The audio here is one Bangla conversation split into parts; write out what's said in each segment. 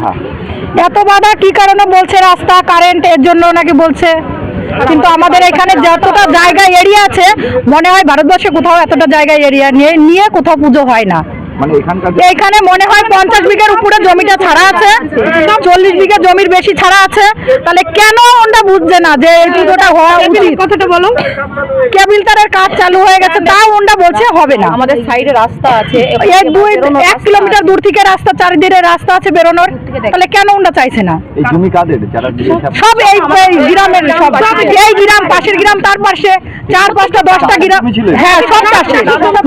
হ্যাঁ। এত বাধা কি কারণে বলছে রাস্তা কারেন্ট এর জন্য নাকি বলছে? কিন্তু আমাদের এখানে যতটা জায়গা এরিয়া আছে, মনে হয় ভারতবর্ষে কোথাও এতটা জায়গা এরিয়া নিয়ে নিয়ে কোথাও পুজো হয় না। মানে এখানকার এইখানে মনে হয় পঞ্চাশ বিঘার উপরে জমিটা ছাড়া আছে চল্লিশ বিঘা জমির বেশি ছাড়া আছে। তাহলে কেন ওটা বুঝছে না যে এই পুজোটা হওয়া উচিত? কথাটা বলো। কেবিল তারের কাজ চালু হয়ে গেছে তাও ওটা বলছে হবে না। আমাদের সাইডে রাস্তা আছে এক দুই এক কিলোমিটার দূর থেকে রাস্তা চারিদিকে রাস্তা আছে বেরোনোর। তাহলে কেন ওটা চাইছে না? এই জমি কাদের? যারা সব এই গ্রামের সব এই গ্রাম পাশের গ্রাম তার পাশে চার পাঁচটা দশটা গ্রাম? হ্যাঁ সব চাষে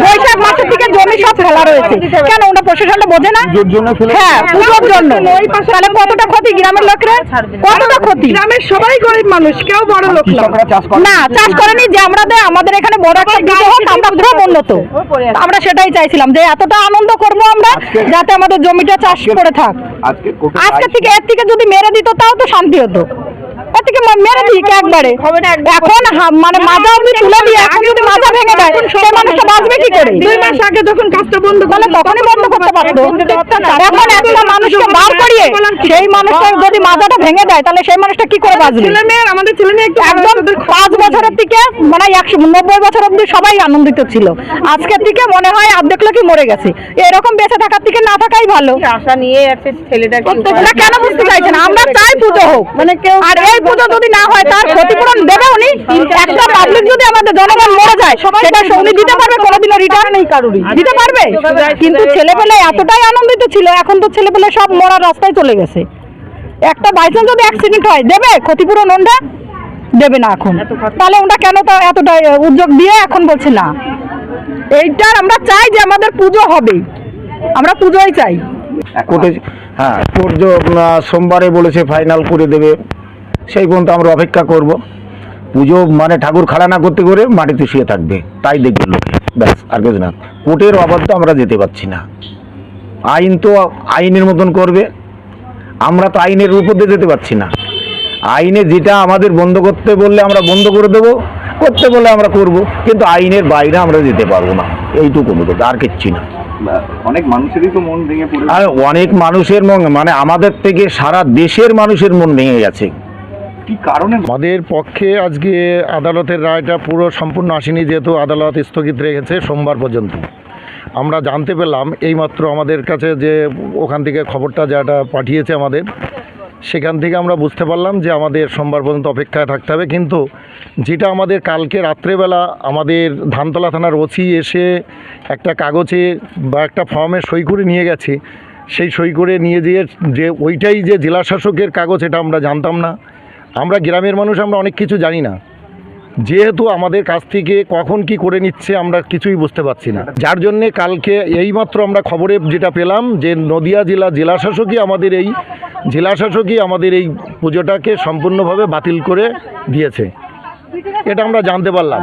বৈশাখ মাসের থেকে জমি সব ফেলা রয়েছে। কেন? ওটা প্রশাসনটা বোঝে না? পুজোর জন্য ফেলে হ্যাঁ পুজোর জন্য। তাহলে কতটা ক্ষতি গ্রামের লোকেরা? কতটা ক্ষতি? গ্রামের সবাই গরিব মানুষ কেউ বড় লোক না। চাষ করেনি যে আমাদের আমাদের এখানে বড় একটা পুজো হোক আমরা খুব উন্নত। আমরা সেটাই চাইছিলাম যে এতটা আনন্দ করব আমরা যাতে আমাদের জমিটা চাষ করে থাক। আজকে থেকে এর থেকে যদি মেরে দিত তাও তো শান্তি হতো। মেরে দিক একবারে? এখন মানে মাজা অব্দি তুলে দিয়ে এখন যদি মাজা ভেঙে দেয় সেই মানুষটা বাঁচবে কি করে? দুই মাস আগে যখন কাজটা বন্ধ তাহলে তখনই বন্ধ করতে পারতো এখন একটা মানুষকে বার করিয়ে সেই মানুষটা যদি মাজাটা ভেঙে দেয় তাহলে সেই মানুষটা কি করে বাঁচবে? ছেলে মেয়ের আমাদের ছেলে মেয়ে একদম পাঁচ বছরের থেকে মানে একশো নব্বই বছর অব্দি সবাই আনন্দিত ছিল। আজকের দিকে মনে হয় অর্ধেক লোকই মরে গেছে। এরকম বেঁচে থাকার থেকে না থাকাই ভালো। আশা নিয়ে ওরা কেন বুঝতে চাইছেন? আমরা চাই পুজো হোক। মানে কেউ আর এই পুজো যদি না হয় তার ক্ষতিপূরণ দেবে উনি। একটা পাবলিক যদি আমাদের জনগণ মরে যায় সেটা উনি দিতে পারবে কোনোদিনও রিটার্ন নেই কারুরই। দিতে পারবে? কিন্তু ছেলেপেলে এতটাই আনন্দিত ছিল এখন তো ছেলেপেলে সব মরার রাস্তায় চলে গেছে। একটা বাইচান্স যদি অ্যাক্সিডেন্ট হয় দেবে? ক্ষতিপূরণ ওনটা দেবে না এখন। তাহলে ওটা কেন তা এতটা উদ্যোগ দিয়ে এখন বলছে না? এইটার আমরা চাই যে আমাদের পুজো হবে। আমরা পুজোই চাই। হ্যাঁ সোমবারে বলেছে ফাইনাল করে দেবে। সেই পর্যন্ত আমরা অপেক্ষা করব। পুজো মানে ঠাকুর খাড়া না করতে করে মাটিতে শুয়ে থাকবে তাই দেখবে লোকে। ব্যাস আর কিছু না। কোর্টের অবাধ্য আমরা যেতে পারছি না। আইন তো আইনের মতন করবে। আমরা তো আইনের উপর দিয়ে যেতে পারছি না। আইনে যেটা আমাদের বন্ধ করতে বললে আমরা বন্ধ করে দেবো করতে বললে আমরা করব কিন্তু আইনের বাইরে আমরা যেতে পারব না। এইটুকু আর কিচ্ছু না। অনেক মানুষেরই তো মন ভেঙে পড়ে। আর অনেক মানুষের মন মানে আমাদের থেকে সারা দেশের মানুষের মন ভেঙে গেছে। কি কারণে? আমাদের পক্ষে আজকে আদালতের রায়টা পুরো সম্পূর্ণ আসেনি, যেহেতু আদালত স্থগিত রেখেছে সোমবার পর্যন্ত। আমরা জানতে পেলাম, এইমাত্র আমাদের কাছে যে ওখান থেকে খবরটা যেটা পাঠিয়েছে আমাদের, সেখান থেকে আমরা বুঝতে পারলাম যে আমাদের সোমবার পর্যন্ত অপেক্ষায় থাকতে হবে। কিন্তু যেটা আমাদের কালকে রাত্রেবেলা আমাদের ধানতলা থানার ওসি এসে একটা কাগজে বা একটা ফর্মে সই করে নিয়ে গেছে, সেই সই করে নিয়ে যেয়ে যে ওইটাই যে জেলা শাসকের কাগজ, এটা আমরা জানতাম না। আমরা গ্রামের মানুষ, আমরা অনেক কিছু জানি না। যেহেতু আমাদের কাছ থেকে কখন কি করে নিচ্ছে, আমরা কিছুই বুঝতে পারছি না। যার জন্যে কালকে এইমাত্র আমরা খবরে যেটা পেলাম যে নদিয়া জেলা জেলাশাসকই আমাদের এই, জেলাশাসকই আমাদের এই পুজোটাকে সম্পূর্ণভাবে বাতিল করে দিয়েছে। এটা আমরা জানতে পারলাম।